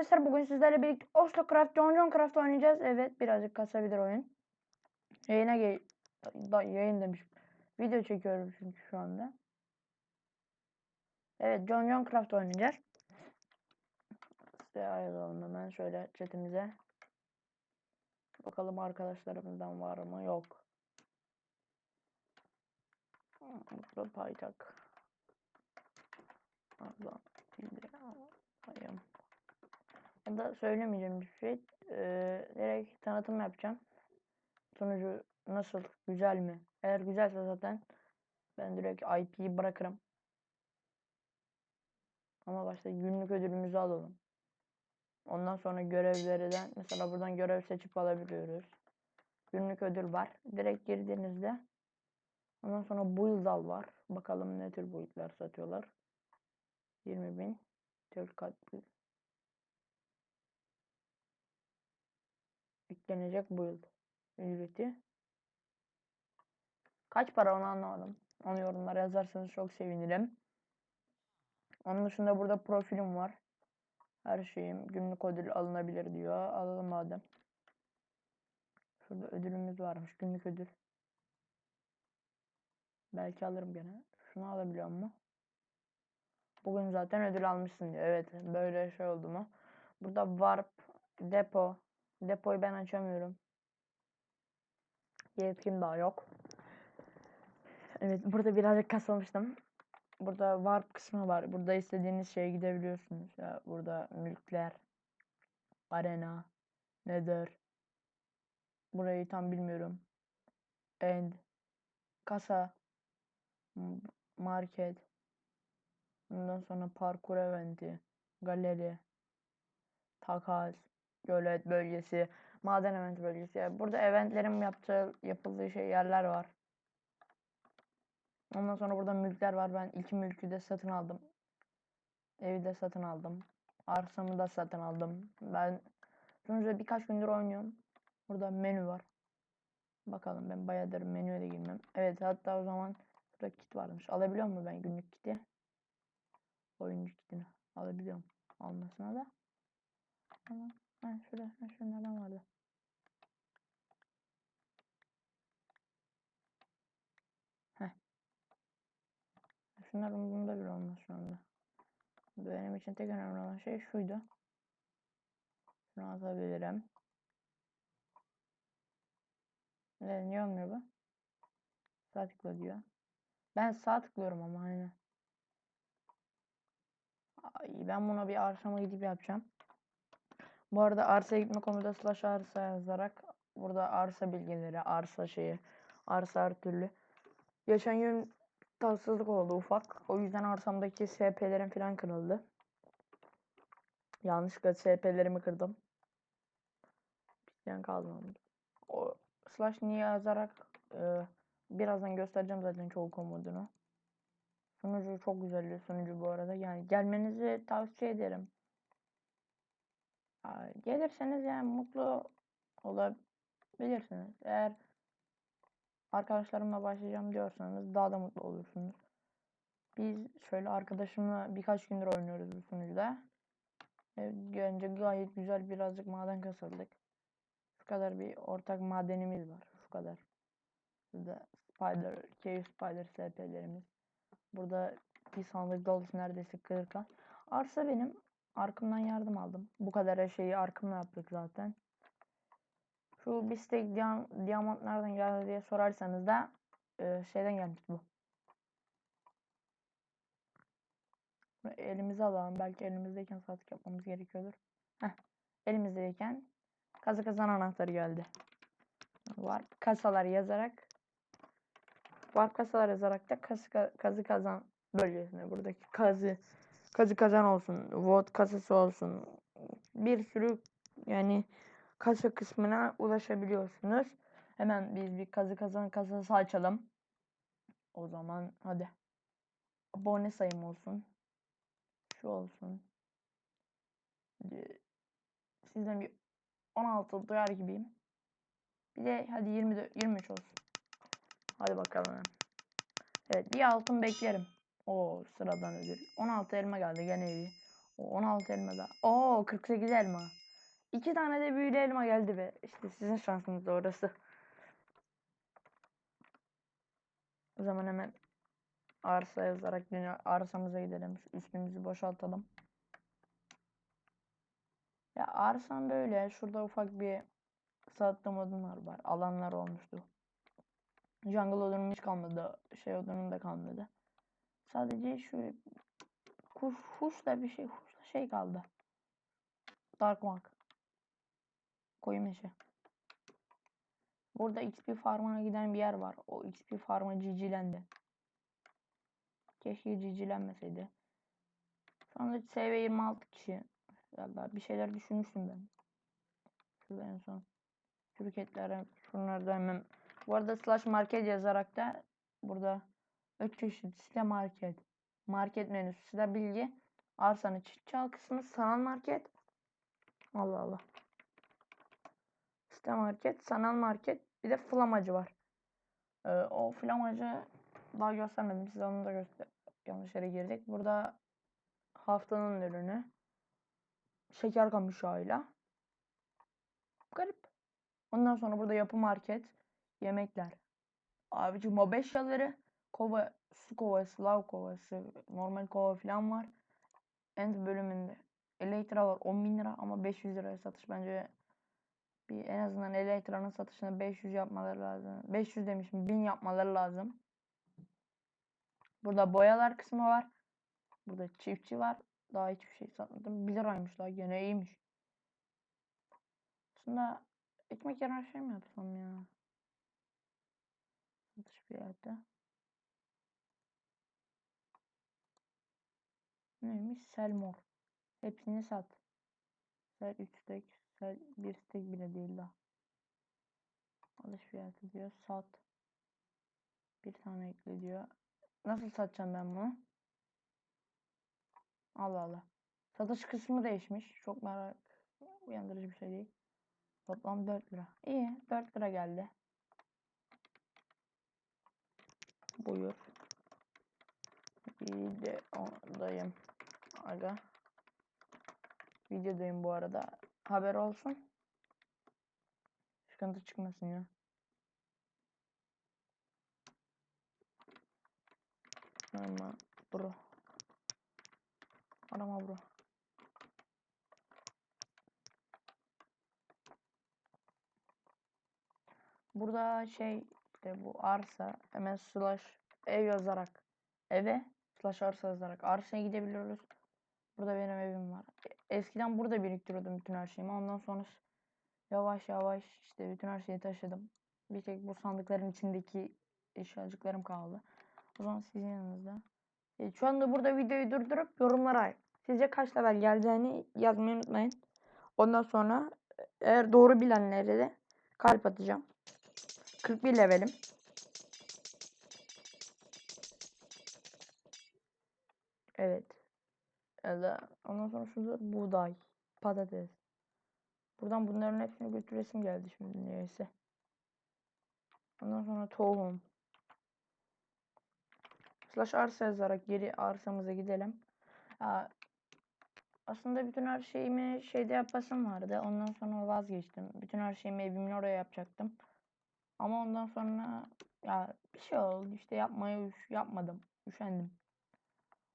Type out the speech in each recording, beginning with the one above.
arkadaşlar bugün sizlerle birlikte Oslo Craft, John Craft oynayacağız. Evet birazcık kasabilir oyun. Yayına gel... Da, yayın demişim. Video çekiyorum çünkü şu anda. Evet John John Craft oynayacağız. Size ayıralım hemen şöyle chatimize. Bakalım arkadaşlarımızdan var mı? Yok. Mutlu paytak. Allah. Hayır. Ya da söylemeyeceğim bir şey. Ee, direkt tanıtım yapacağım. Sonucu nasıl? Güzel mi? Eğer güzelse zaten ben direkt IP'yi bırakırım. Ama başta günlük ödülümüzü alalım. Ondan sonra görevlerden mesela buradan görev seçip alabiliyoruz. Günlük ödül var. Direkt girdiğinizde ondan sonra build al var. Bakalım ne tür build'ler satıyorlar. 20.000 Türk katlı yüklenecek build ücreti. Kaç para onu anlamadım. Onu yorumlara yazarsanız çok sevinirim. Onun dışında burada profilim var. Her şeyim günlük ödül alınabilir diyor. Alalım madem. Şurada ödülümüz varmış. Günlük ödül. Belki alırım gene. Şunu alabiliyor mu? Bugün zaten ödül almışsın diyor. Evet böyle şey oldu mu? Burada warp depo. Depoyu ben açamıyorum. Yetkim daha yok. Evet burada birazcık kasılmıştım. Burada warp kısmı var. Burada istediğiniz şeye gidebiliyorsunuz. Ya burada mülkler, arena, nether. Burayı tam bilmiyorum. End, kasa, market. Ondan sonra parkur eventi, galeri, takas, gölet bölgesi, maden event bölgesi. Yani burada eventlerin yaptığı, yapıldığı şey yerler var. Ondan sonra burada mülkler var. Ben iki mülkü de satın aldım. Evi de satın aldım. Arsamı da satın aldım. Ben sonuçta birkaç gündür oynuyorum. Burada menü var. Bakalım ben bayağıdır menüye de girmem. Evet hatta o zaman burada kit varmış. Alabiliyor mu ben günlük kiti? Oyuncu kitini alabiliyorum. Almasına da. Ama ha, şurada ha, şunlardan vardı. Heh. Şunlar umurumda bile olmaz şu anda. Benim için tek önemli olan şey şuydu. Şunu atabilirim. Ne, niye olmuyor bu? Sağ tıkla diyor. Ben sağ tıklıyorum ama aynen. Ay, ben buna bir arsama gidip yapacağım. Bu arada arsaya gitme komuta slash arsa yazarak burada arsa bilgileri, arsa şeyi, arsa her türlü. Geçen gün tatsızlık oldu ufak. O yüzden arsamdaki SP'lerim falan kırıldı. Yanlışlıkla SP'lerimi kırdım. Bizden kalmadı. O slash niye yazarak e, birazdan göstereceğim zaten çoğu komodunu. Sunucu çok güzel bir sunucu bu arada. Yani gelmenizi tavsiye ederim. Gelirseniz yani mutlu olabilirsiniz. Eğer arkadaşlarımla başlayacağım diyorsanız daha da mutlu olursunuz. Biz şöyle arkadaşımla birkaç gündür oynuyoruz bu sunucuda. Önce gayet güzel birazcık maden kasıldık. Şu kadar bir ortak madenimiz var. Şu kadar. Burada Spider, Cave Spider SP'lerimiz. Burada bir sandık dolusu neredeyse 40'a. Arsa benim. Arkamdan yardım aldım. Bu kadar şeyi arkamla yaptık zaten. Şu bistek diam diamant nereden geldi diye sorarsanız da e, şeyden gelmiş bu. Bunu elimize alalım. Belki elimizdeyken satış yapmamız gerekiyordur. Heh. Elimizdeyken kazı kazan anahtarı geldi. Var kasalar yazarak var kasalar yazarak da kazı, kazı kazan bölgesine buradaki kazı kazı kazan olsun, vot kasası olsun. Bir sürü yani kasa kısmına ulaşabiliyorsunuz. Hemen biz bir kazı kazan kasası açalım. O zaman hadi. Abone sayım olsun. Şu olsun. Sizden bir 16 duyar gibiyim. Bir de hadi 20 23 olsun. Hadi bakalım. Evet bir altın beklerim. O sıradan ödül. 16 elma geldi gene iyi. O 16 elma da. Oo 48 elma. İki tane de büyülü elma geldi be. İşte sizin şansınız da orası. O zaman hemen arsa yazarak yine arsamıza gidelim. Şu Üstümüzü boşaltalım. Ya arsam böyle. Şurada ufak bir sattığım odunlar var. Alanlar olmuştu. Jungle odunum hiç kalmadı. Şey odunum da kalmadı. Sadece şu kuş, huşla bir şey, huşla şey kaldı. Dark Mark. Koyu meşe. Burada XP farmına giden bir yer var. O XP farmı cicilendi. Keşke cicilenmeseydi. Şu anda SV 26 kişi. Valla bir şeyler düşünmüştüm ben. Şurada en son. Şirketlere şunlarda hemen. Bu arada slash market yazarak da burada 3 çeşit site market. Market menüsü site bilgi. Arsanın çal kısmı sanal market. Allah Allah. Site market, sanal market, bir de flamacı var. Ee, o flamacı daha göstermedim. Size onu da göster. Yanlış yere girdik. Burada haftanın ürünü. Şeker kamışağıyla. Garip. Ondan sonra burada yapı market. Yemekler. Abicim o beşyaları kova, su kovası, lav kovası, normal kova falan var. End bölümünde. Elektra var 10 bin lira ama 500 liraya satış bence bir en azından Elektra'nın satışını 500 yapmaları lazım. 500 demişim 1000 yapmaları lazım. Burada boyalar kısmı var. Burada çiftçi var. Daha hiçbir şey satmadım. 1 liraymış daha gene iyiymiş. Aslında ekmek yerine şey mi yapsam ya? Satış fiyatı. Neymiş? Selmor. Hepsini sat. Sel 3 stek. Sel 1 stek bile değil daha. Alış fiyatı diyor. Sat. Bir tane ekle diyor. Nasıl satacağım ben bunu? Allah Allah. Satış kısmı değişmiş. Çok merak uyandırıcı bir şey değil. Toplam 4 lira. İyi. 4 lira geldi. Buyur. Videodayım. Aga. Videodayım bu arada. Haber olsun. Sıkıntı çıkmasın ya. Arama bro. Arama bro. Burada şey işte bu arsa hemen slash ev yazarak eve slash arsa yazarak arsaya gidebiliyoruz. Burada benim evim var. E- Eskiden burada biriktiriyordum bütün her şeyimi. Ondan sonra yavaş yavaş işte bütün her şeyi taşıdım. Bir tek bu sandıkların içindeki eşyacıklarım kaldı. O zaman sizin yanınızda. E, şu anda burada videoyu durdurup yorumlara sizce kaç level geleceğini yazmayı unutmayın. Ondan sonra e, eğer doğru bilenlere de kalp atacağım. 41 levelim. Evet. Da ondan sonra şurada buğday, patates. Buradan bunların hepsini götüresim geldi şimdi niyeyse. Ondan sonra tohum. Slash arsa yazarak geri arsamıza gidelim. Aa, aslında bütün her şeyimi şeyde yapasım vardı. Ondan sonra vazgeçtim. Bütün her şeyimi evimin oraya yapacaktım. Ama ondan sonra ya bir şey oldu işte yapmayı yapmadım. Üşendim.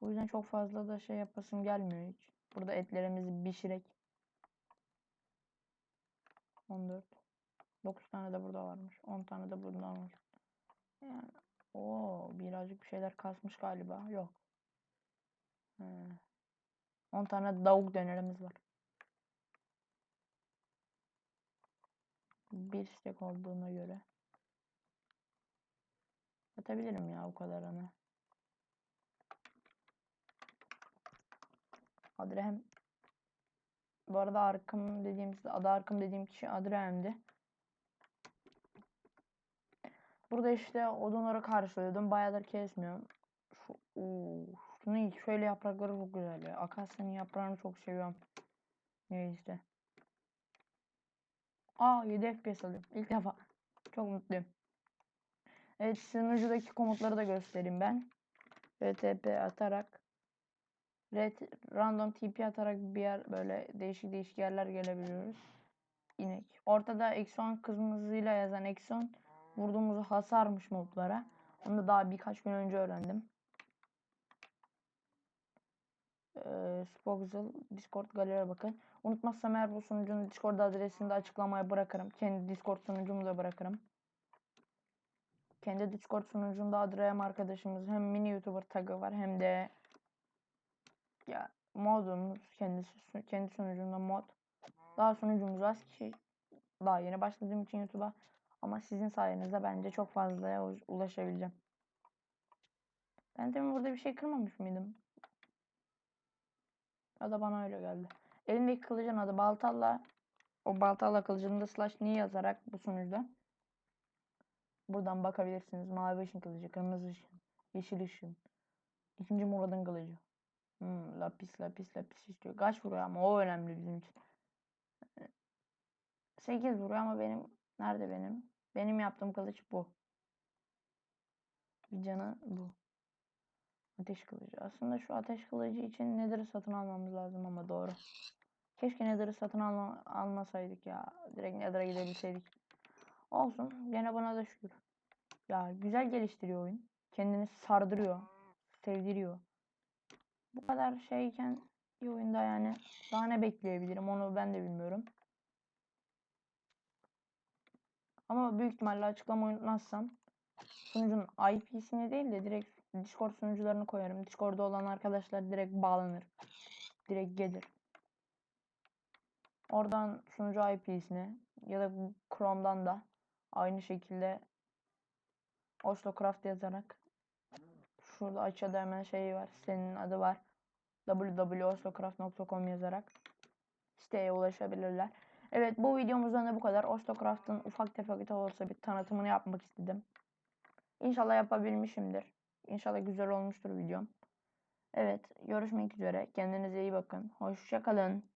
O yüzden çok fazla da şey yapasım gelmiyor hiç. Burada etlerimizi pişirek. 14. 9 tane de burada varmış. 10 tane de bundan var. Yani o birazcık bir şeyler kasmış galiba. Yok. He. 10 tane tavuk dönerimiz var. Bir istek olduğuna göre. Atabilirim ya o kadarını. Adrem. Bu arada Arkım dediğim adı Arkım dediğim kişi Adrem'di. Burada işte odunları karşılıyordum. Bayağıdır kesmiyorum. Şu, oo, şunu şöyle yaprakları çok güzel ya. Akasya'nın yaprağını çok seviyorum. Neyse. Aa 7 FPS alıyorum. İlk defa. Çok mutluyum. Evet sunucudaki komutları da göstereyim ben. VTP atarak red, random TP atarak bir yer böyle değişik değişik yerler gelebiliyoruz. İnek. Ortada 10 kırmızıyla yazan 10 vurduğumuz hasarmış moblara. Onu da daha birkaç gün önce öğrendim. Ee, Spoxel Discord galeriye bakın. Unutmazsam eğer bu sunucunun Discord adresini de açıklamaya bırakırım. Kendi Discord sunucumu da bırakırım. Kendi Discord sunucumda Adrem arkadaşımız hem mini YouTuber tagı var hem de ya modumuz kendisi kendi sunucumda mod. Daha sunucumuz az ki daha yeni başladığım için YouTube'a ama sizin sayenizde bence çok fazlaya ulaşabileceğim. Ben demin burada bir şey kırmamış mıydım? Ya da bana öyle geldi. Elimdeki kılıcın adı Baltalla. O Baltalla kılıcında slash ni yazarak bu sunucuda. Buradan bakabilirsiniz. Mavi ışın kılıcı, kırmızı ışın, yeşil ışın. İkinci Murad'ın kılıcı. Hmm, lapis lapis lapis istiyor. Kaç vuruyor ama o önemli bizim için. 8 vuruyor ama benim nerede benim? Benim yaptığım kılıç bu. Bir canı bu. Ateş kılıcı. Aslında şu ateş kılıcı için Nether'ı satın almamız lazım ama doğru. Keşke Nether'ı satın alma, almasaydık ya. Direkt Nether'a gidebilseydik. Olsun. Gene buna da şükür. Ya güzel geliştiriyor oyun. Kendini sardırıyor. Sevdiriyor. Bu kadar şeyken bir oyunda yani daha ne bekleyebilirim onu ben de bilmiyorum. Ama büyük ihtimalle açıklama unutmazsam sunucunun IP'sini değil de direkt Discord sunucularını koyarım. Discord'da olan arkadaşlar direkt bağlanır. Direkt gelir. Oradan sunucu IP'sini ya da Chrome'dan da aynı şekilde Oslocraft yazarak şurada aşağıda hemen şey var. Senin adı var. www.oslocraft.com yazarak siteye ulaşabilirler. Evet bu videomuzdan da bu kadar. Oslocraft'ın ufak tefek olsa bir tanıtımını yapmak istedim. İnşallah yapabilmişimdir. İnşallah güzel olmuştur videom. Evet görüşmek üzere. Kendinize iyi bakın. Hoşça kalın.